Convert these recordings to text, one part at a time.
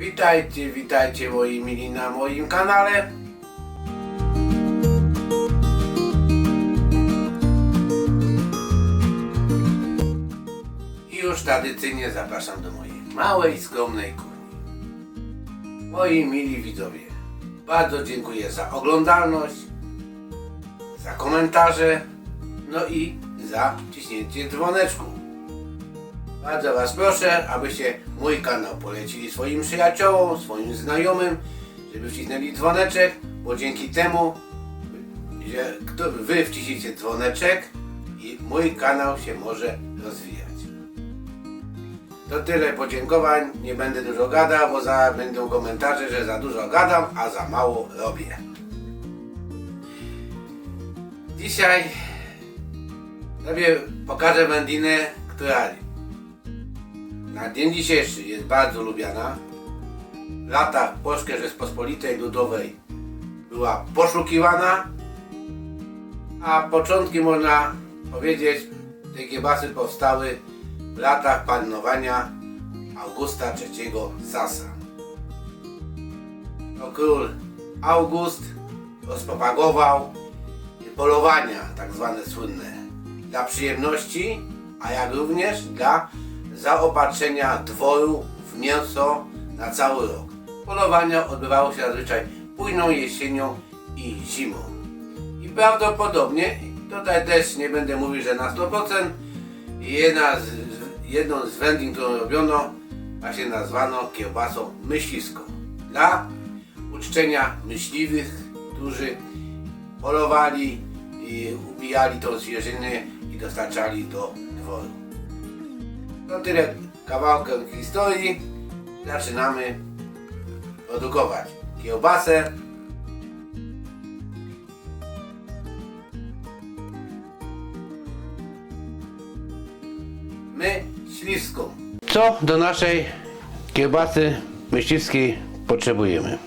Witajcie, witajcie moi mili na moim kanale. I już tradycyjnie zapraszam do mojej małej, skromnej kuchni. Moi mili widzowie, bardzo dziękuję za oglądalność, za komentarze, no i za ciśnięcie dzwoneczku. Bardzo Was proszę, abyście mój kanał polecili swoim przyjaciołom, swoim znajomym, żeby wcisnęli dzwoneczek, bo dzięki temu, że Wy wciśniecie dzwoneczek i mój kanał się może rozwijać. To tyle podziękowań, nie będę dużo gadał, bo za będą komentarze, że za dużo gadam, a za mało robię. Dzisiaj Tobie pokażę wędlinę, która na dzień dzisiejszy jest bardzo lubiana. W latach Polskiej Rzeczpospolitej Ludowej była poszukiwana, a początki można powiedzieć tej kiebasy powstały w latach panowania Augusta III Sasa. To król August rozpropagował polowania, tak zwane słynne, dla przyjemności, a jak również dla zaopatrzenia dworu w mięso na cały rok. Polowania odbywało się zazwyczaj późną jesienią i zimą. I prawdopodobnie, tutaj też nie będę mówił, że na 100%, jedna z, jedną z wędlin, którą robiono, właśnie nazwano kiełbasą myśliwską. Dla uczczenia myśliwych, którzy polowali i ubijali tą zwierzynę i dostarczali do dworu. To tyle kawałkiem historii. Zaczynamy produkować kiełbasę. Myśliwską. Co do naszej kiełbasy myśliwskiej potrzebujemy?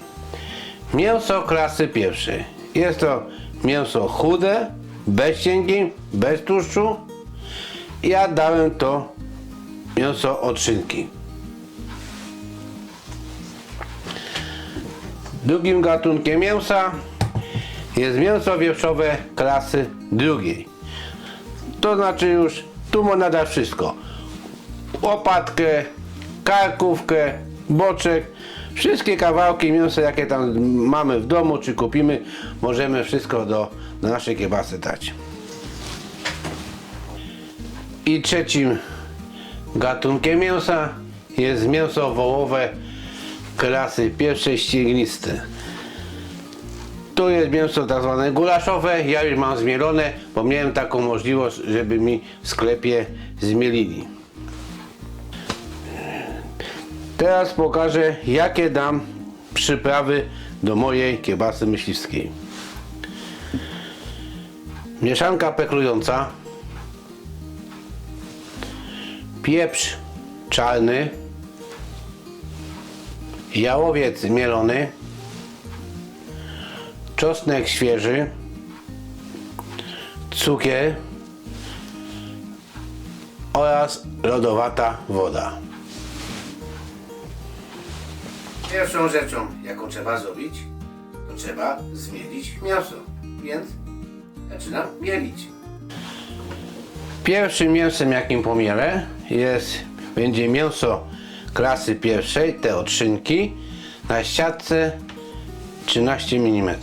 Mięso klasy pierwszej. Jest to mięso chude, bez cienki, bez tłuszczu. Ja dałem to mięso od szynki. Drugim gatunkiem mięsa jest mięso wieprzowe klasy drugiej. To znaczy już tu można dać wszystko. Łopatkę, karkówkę, boczek, wszystkie kawałki mięsa jakie tam mamy w domu czy kupimy, możemy wszystko do, do naszej kiebasy dać. I trzecim gatunkiem mięsa jest mięso wołowe klasy pierwszej ściegniste. Tu jest mięso tak zwane gulaszowe, ja już mam zmielone, bo miałem taką możliwość, żeby mi w sklepie zmielili. Teraz pokażę jakie dam przyprawy do mojej kiebasy myśliwskiej. Mieszanka peklująca, pieprz czarny, jałowiec mielony, czosnek świeży, cukier oraz lodowata woda. Pierwszą rzeczą, jaką trzeba zrobić, to trzeba zmielić mięso. Więc zaczynam mielić. Pierwszym mięsem, jakim pomielę, jest, będzie mięso klasy pierwszej, te od szynki, na siatce 13 mm.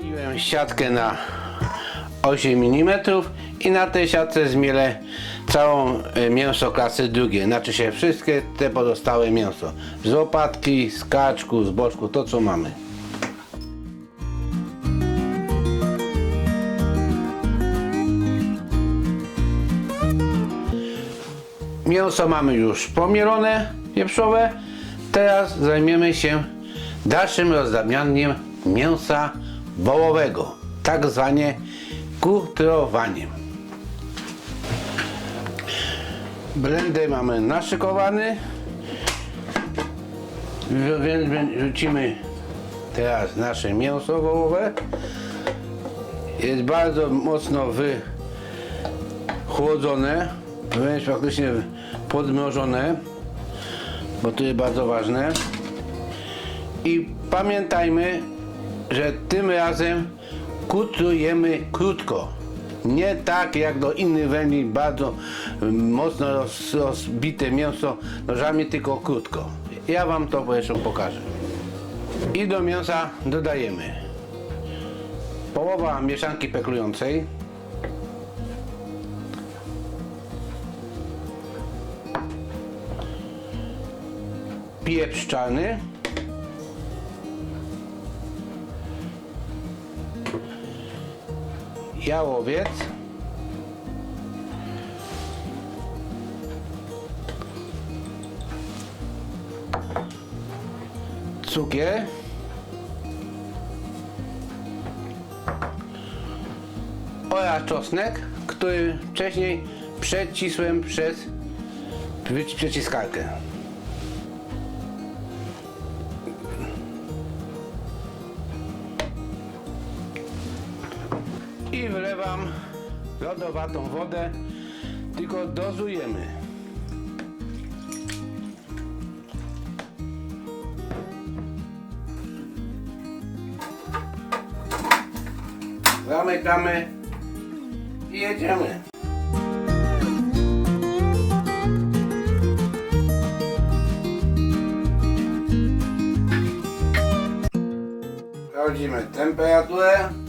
Zmieniłem siatkę na 8 mm i na tej siatce zmielę całą e, mięso klasy drugiej. Znaczy się wszystkie te pozostałe mięso. Z łopatki, z kaczku, z boczku, to co mamy. Mięso mamy już pomielone, wieprzowe. Teraz zajmiemy się dalszym rozdrabnianiem mięsa wołowego, tak zwanie kutrowaniem. Blender mamy naszykowany, więc rzucimy teraz nasze mięso wołowe jest bardzo mocno wychłodzone, wręcz praktycznie podmrożone, bo to jest bardzo ważne. I pamiętajmy, że tym razem kutrujemy krótko. Nie tak jak do innych wędlin, bardzo mocno roz, rozbite mięso nożami, tylko krótko. Ja Wam to zresztą pokażę. I do mięsa dodajemy połowa mieszanki peklującej, pieprz czarny, jałowiec, cukier, oraz czosnek, który wcześniej przecisłem przez wyci- lodowatą wodę, tylko dozujemy. Zamykamy i jedziemy. Sprawdzimy temperaturę.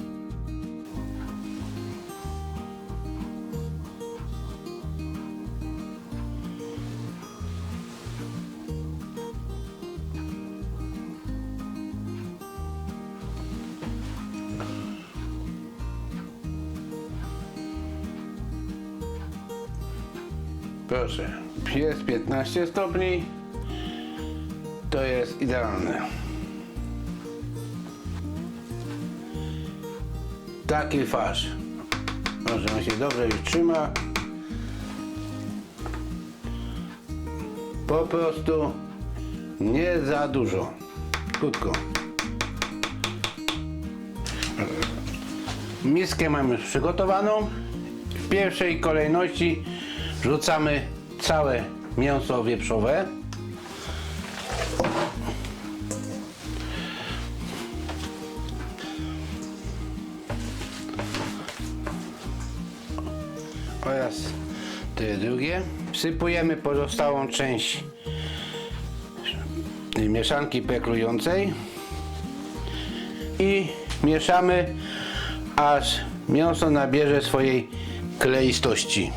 Proszę, jest 15 stopni. To jest idealne. Taki farsz. Może on się dobrze już trzyma. Po prostu nie za dużo. Krótko. Miskę mamy przygotowaną. W pierwszej kolejności wrzucamy całe mięso wieprzowe. Oraz te drugie. Wsypujemy pozostałą część mieszanki peklującej i mieszamy aż mięso nabierze swojej kleistości.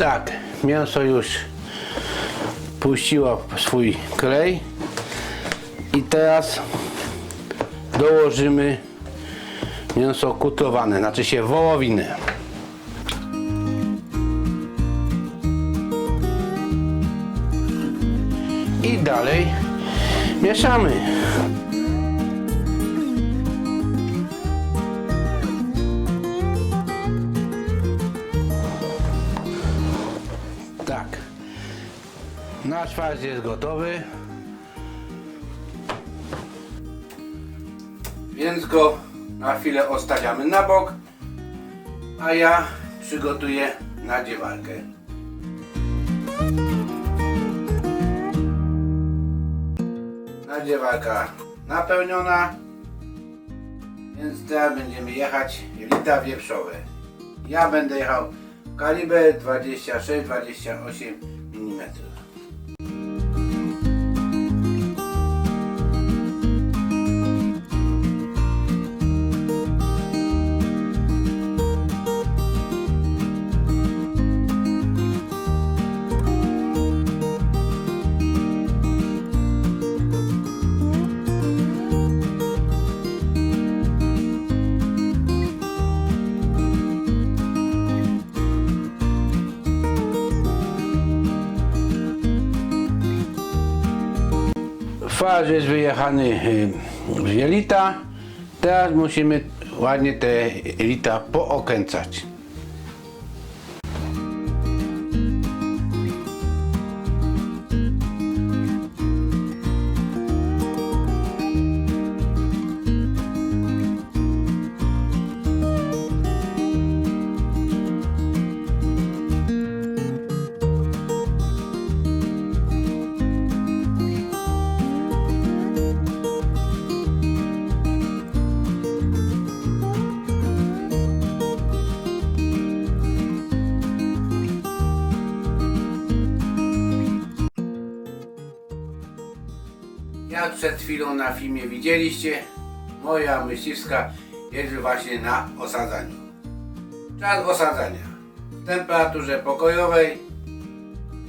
Tak, mięso już puściło swój klej i teraz dołożymy mięso kutowane, znaczy się wołowinę. I dalej mieszamy. Nasz jest gotowy. Więc go na chwilę odstawiamy na bok, a ja przygotuję nadziewarkę. Nadziewarka napełniona, więc teraz będziemy jechać lita wieprzowe. Ja będę jechał kaliber 26-28 mm. Farsz jest wyjechany y, w jelita. Teraz musimy ładnie te jelita pookręcać. Jak przed chwilą na filmie widzieliście, moja myśliwska jest właśnie na osadzaniu. Czas osadzania w temperaturze pokojowej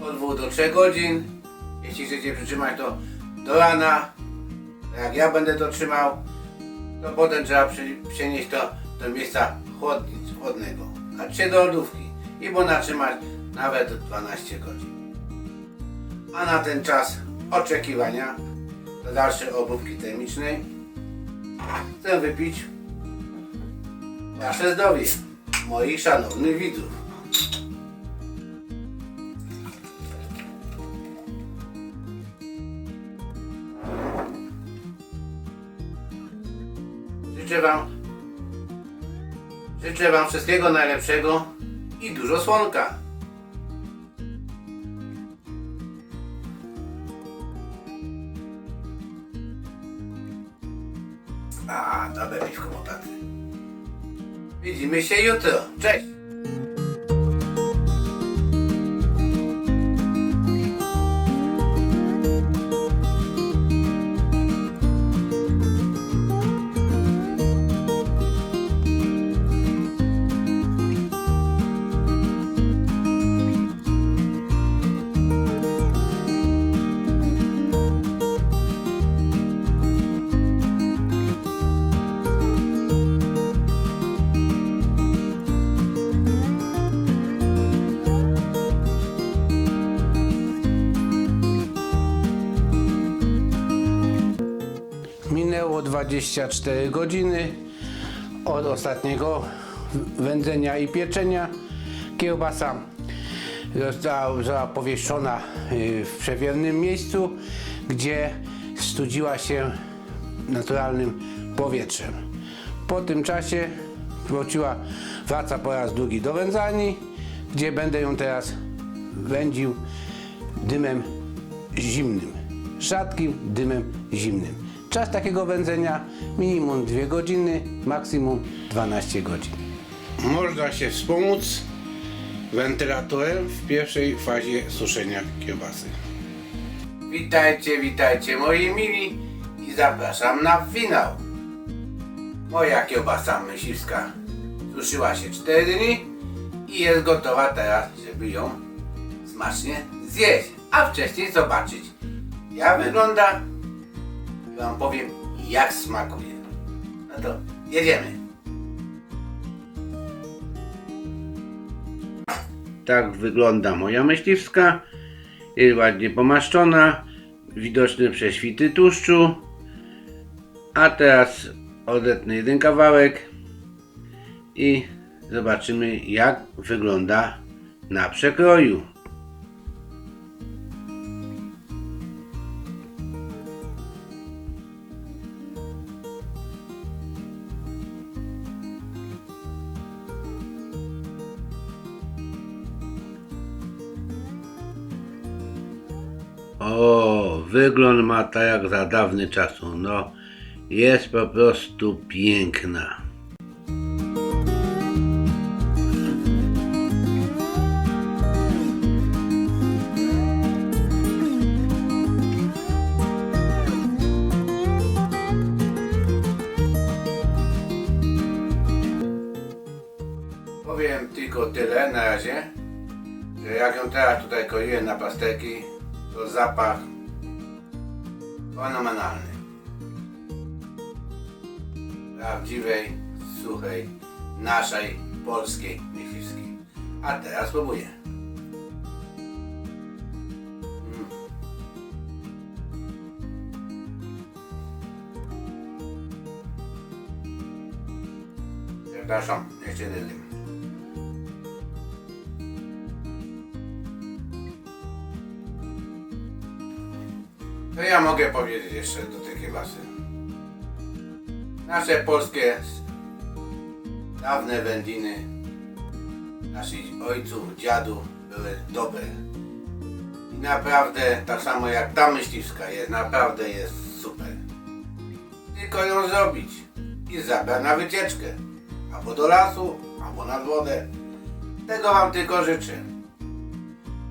od 2 do 3 godzin. Jeśli chcecie przytrzymać to do rana, tak jak ja będę to trzymał, to potem trzeba przenieść to do miejsca chłodnego, a czy do lodówki i można trzymać nawet 12 godzin. A na ten czas oczekiwania do dalszej obróbki termicznej chcę wypić Wasze zdrowie, moich szanownych widzów. Życzę Wam Życzę Wam wszystkiego najlepszego i dużo słonka. A, piwko motaty. Widzimy się jutro. Cześć! 24 godziny od ostatniego wędzenia i pieczenia. Kiełbasa została, została powieszona y, w przewiernym miejscu, gdzie studziła się naturalnym powietrzem. Po tym czasie wróciła, wraca po raz drugi do wędzarni, gdzie będę ją teraz wędził dymem zimnym. Rzadkim dymem zimnym. Czas takiego wędzenia minimum 2 godziny, maksimum 12 godzin. Można się wspomóc wentylatorem w pierwszej fazie suszenia kiełbasy. Witajcie, witajcie moi mili i zapraszam na finał. Moja kiełbasa myśliwska suszyła się 4 dni i jest gotowa teraz, żeby ją smacznie zjeść, a wcześniej zobaczyć jak wygląda wam powiem jak smakuje. No to jedziemy. Tak wygląda moja myśliwska. Jest ładnie pomaszczona, widoczne prześwity tłuszczu. A teraz odetnę jeden kawałek i zobaczymy jak wygląda na przekroju. O, wygląd ma tak jak za dawny czasu. No, jest po prostu piękna. Powiem tylko tyle na razie, że jak ją teraz tutaj kroiłem na plasterki, to zapach fenomenalny. Prawdziwej, suchej, naszej polskiej myśliwskiej. A teraz spróbuję. Mm. Przepraszam, jeszcze jeden dym. Co ja mogę powiedzieć jeszcze do tej kiełbasy? Nasze polskie dawne wędliny naszych ojców, dziadów były dobre. I naprawdę tak samo jak ta myśliwska jest, naprawdę jest super. Tylko ją zrobić i zabrać na wycieczkę. Albo do lasu, albo nad wodę. Tego wam tylko życzę.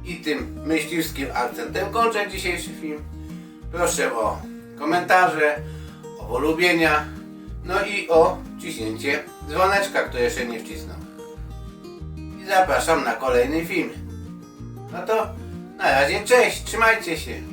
I tym myśliwskim akcentem kończę dzisiejszy film. Proszę o komentarze, o polubienia, no i o ciśnięcie dzwoneczka, kto jeszcze nie wcisnął. I zapraszam na kolejny film. No to na razie cześć, trzymajcie się.